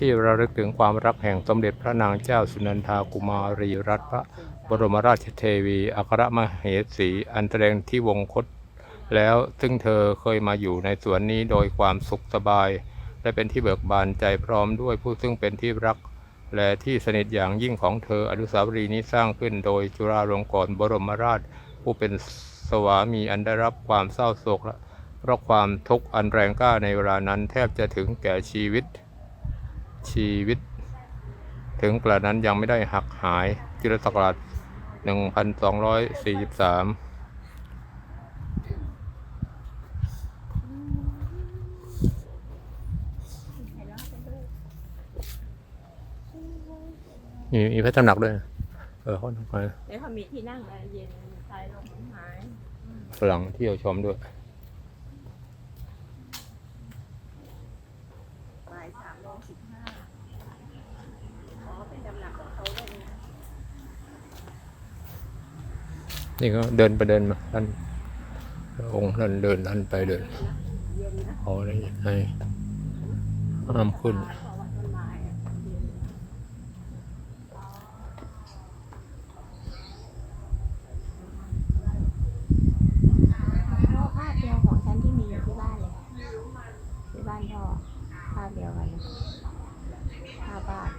ที่ระลึกถึงความรักแห่งสมเด็จพระนางเจ้าสุนันทากุมารีรัตนพระบรมราชเทวี อัครมเหสีอันแสดงที่วงคต แล้วซึ่งเธอเคยมาอยู่ในสวนนี้โดยความสุขสบาย และเป็นที่เบิกบานใจพร้อมด้วยผู้ซึ่งเป็นที่รัก และที่สนิทอย่างยิ่งของเธออนุสาวรีย์นี้สร้างขึ้นโดยจุฬาลงกรณ์บรมราช ผู้เป็นสวามีอันได้รับความเศร้าโศกและเพราะความทุกข์อันแรงกล้าในเวลานั้นแทบจะถึงแก่ชีวิต ชีวิต ถึงกระนั้นยังไม่ได้หักหายจิรศักราช1243มีมีพระตำหนักด้วยนะเออเขาทำไมเดี๋ยวเขามีที่นั่งแอร์เย็นชายลมต้นไม้ฝรั่งเที่ยวชมด้วย บ่าย สามร้อยสิบห้าขอเป็นตำหนักของเขาด้วยนะนี่ก็เดินไปเดินมาท่านองค์ท่านเดินท่านไปเดินเอาเลยให้ห้ามขึ้นเพ เดียวกันนะห้าบาท